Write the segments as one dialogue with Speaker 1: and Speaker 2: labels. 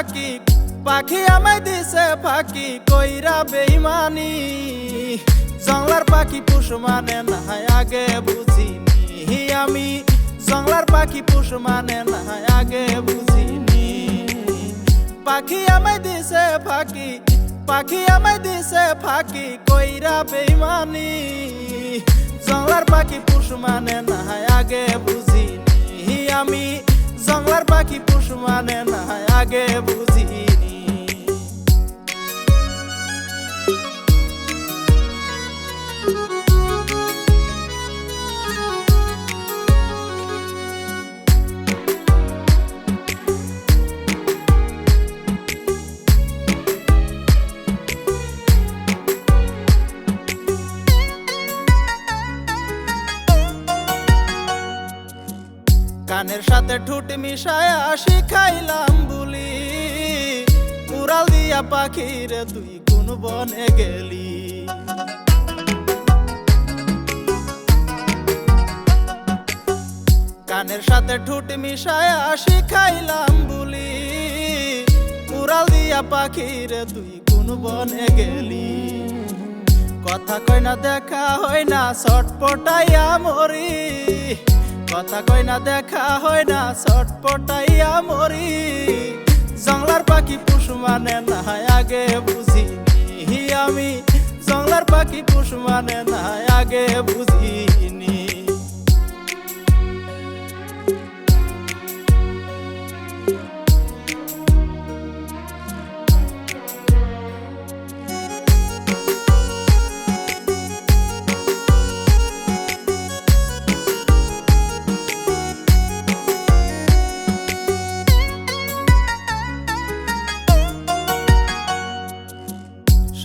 Speaker 1: ফাঁকি, পাখি আমায় দিছে ফাঁকি, কইরা বেইমানি জংলার পাখি পুষ মানে না আগে বুঝিনি আমি। জংলার পাখি পুষ মানে না আগে বুঝিনি। পাখি আমায় দিছে ফাঁকি, পাখি আমায় দিছে ফাঁকি, কইরা বেইমানি জংলার পাখি পুষ মানে না আগে বুঝিনি আমি। জংলার পাখি আগে কানের সাথে ঠুট মিশায়া শিখাইলাম উড়াল দিয়া পাখির তুই কোন বনে গেলি। কানের সাথে ঠুট মিশায়া শিখাইলাম বলি। উড়াল দিয়া পাখির তুই কোন বনে গেলি। কথা কই না দেখা হয় না ছটপটাইয়া মরি। কথা কই না দেখা হয় না ছটপটাইয়া মরি। জংলার পাখি পুষ মানে না আগে বুঝিনি আমি। জংলার পাখি পুষ মানে না আগে বুঝিনি।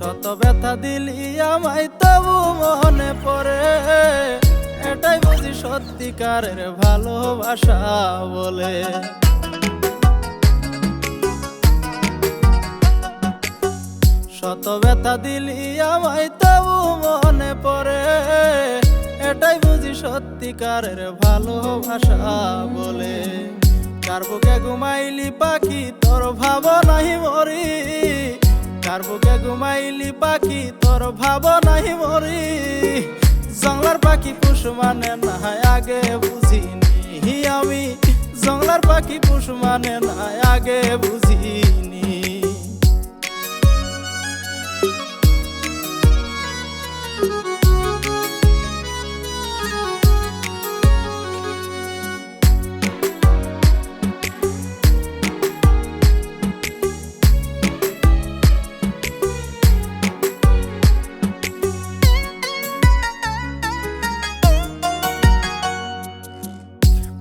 Speaker 1: শত ব্যথা দিলি আমায়, তবু মনে পড়ে। এটাই বুঝি সত্যিকারের ভালোবাসা বলে। শত ব্যথা দিলি আমায়, তবু মনে পড়ে। এটাই বুঝি সত্যিকারের ভালোবাসা বলে। কার বুকে ঘুমাইলি পাখি, তোর ভাব নাহি মরি। কার বুকে ঘুমাইলি পাখি, তোর ভাব নাহি মরি। জংলার পাখি পুষ মানে না আগে বুঝিনি আমি। জংলার পাখি পুষ মানে না আগে বুঝিনি।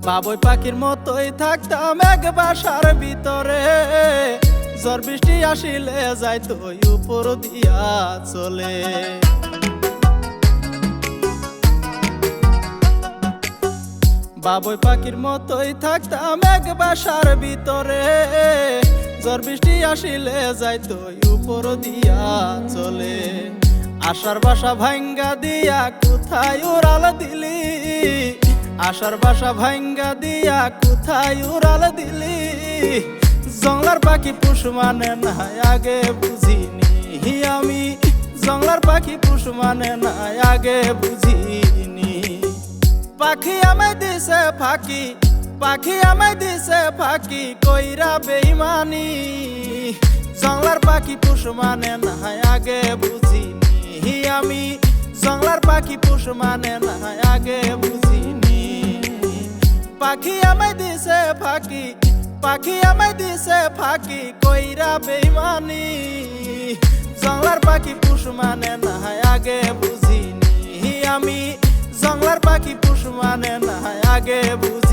Speaker 1: বাবুই পাখির মতোই থাকতাম এক বাসার ভিতরে। ঝড় বৃষ্টি আসিলে যাইতো উপর দিয়া চলে। বাবুই পাখির মতোই থাকতাম এক বাসার ভিতরে। ঝড় বৃষ্টি আসিলে যাইতো উপর দিয়া চলে। আশার বাসা ভাঙ্গা দিয়া কোথায় উড়াল দিলি? আশার বাসা ভাঙ্গা দিয়া কোথায় উড়াল দিলি? জংলার পাখি পুষ মানে না, আগে বুঝিনি আমি। জংলার পাখি পুষ মানে না, আগে বুঝিনি। পাখি আমায় দিছে ফাঁকি, পাখি আমায় দিছে ফাঁকি, কইরা বেইমানি জংলার পাখি পুষ মানে না, আগে বুঝিনি আমি। জংলার পাখি পুষ মানে না, আগে বুঝিনি। পাখি আমি দিছে ফাঁকি, পাখি আমি দিছে ফাঁকি, কইরা বেইমানি। জংলার পাখি পুষ মানে না আগে বুঝিনি আমি। জংলার পাখি পুষ মানে না আগে বুঝিনি।